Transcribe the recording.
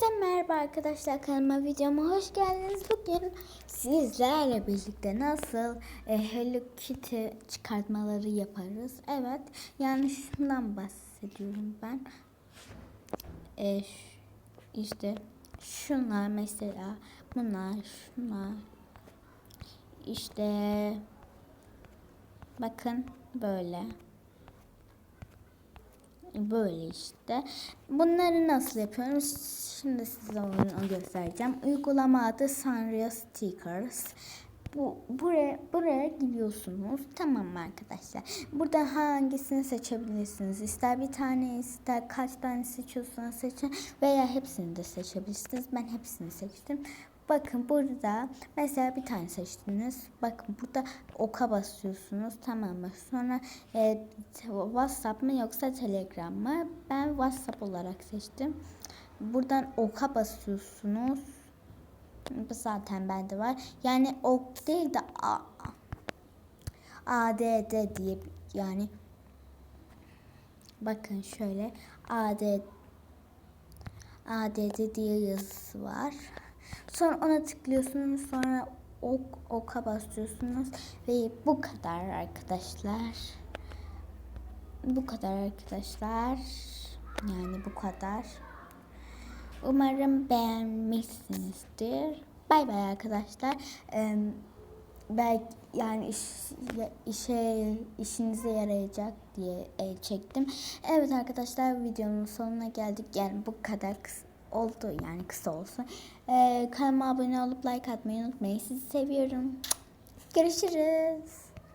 Herkese merhaba arkadaşlar kanalıma videoma hoş geldiniz. Bugün sizlerle birlikte nasıl e, Hello Kitty çıkartmaları yaparız. Evet yani şundan bahsediyorum ben. E, işte şunlar mesela bunlar şunlar işte bakın böyle böyle işte. Bunları nasıl yapıyorum? Şimdi size onu göstereceğim. Uygulama adı Sanrio Stickers. Bu buraya buraya gidiyorsunuz. Tamam mı arkadaşlar? Burada hangisini seçebilirsiniz? İster bir tane, ister kaç tane seçiyorsanız seçin veya hepsini de seçebilirsiniz. Ben hepsini seçtim. Bakın burada mesela bir tane seçtiniz. Bakın burada oka basıyorsunuz tamam mı? Sonra e, WhatsApp mı yoksa Telegram mı? Ben WhatsApp olarak seçtim. Buradan oka basıyorsunuz. Bu zaten bende var. Yani ok değil de A, ADD diye yani bakın şöyle ADD ADD diye yazısı var. Sonra ona tıklıyorsunuz. Sonra ok, oka basıyorsunuz. Ve bu kadar arkadaşlar. Bu kadar arkadaşlar. Yani bu kadar. Umarım beğenmişsinizdir. Bay bay arkadaşlar. Ee, belki yani iş, işe işinize yarayacak diye e, çektim. Evet arkadaşlar videonun sonuna geldik. Yani bu kadar kısa oldu yani kısa olsun. Ee, kanalıma abone olup like atmayı unutmayın. Sizi seviyorum. Görüşürüz.